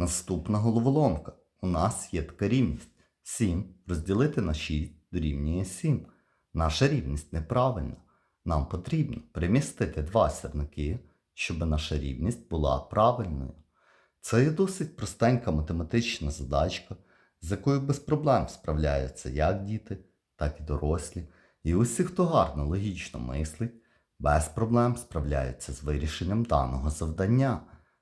Наступна головоломка. У нас є така рівність. 7 розділити на 6 дорівнює 7. Наша рівність неправильна. Нам потрібно перемістити два сірники, щоб наша рівність була правильною. Це є досить простенька математична задачка, з якою без проблем справляються як діти, так і дорослі. І усі, хто гарно логічно мислить, без проблем справляються з вирішенням даного завдання.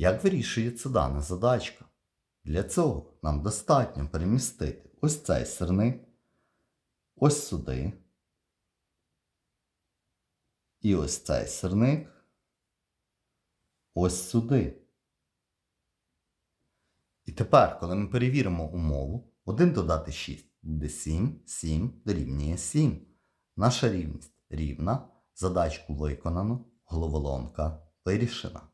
Як вирішується дана задачка? Для цього нам достатньо перемістити ось цей сирник, ось сюди. І ось цей сирник ось сюди. І тепер, коли ми перевіримо умову, 1 додати 6 буде 7, 7 дорівнює 7. Наша рівність рівна, задачку виконано, головоломка вирішена.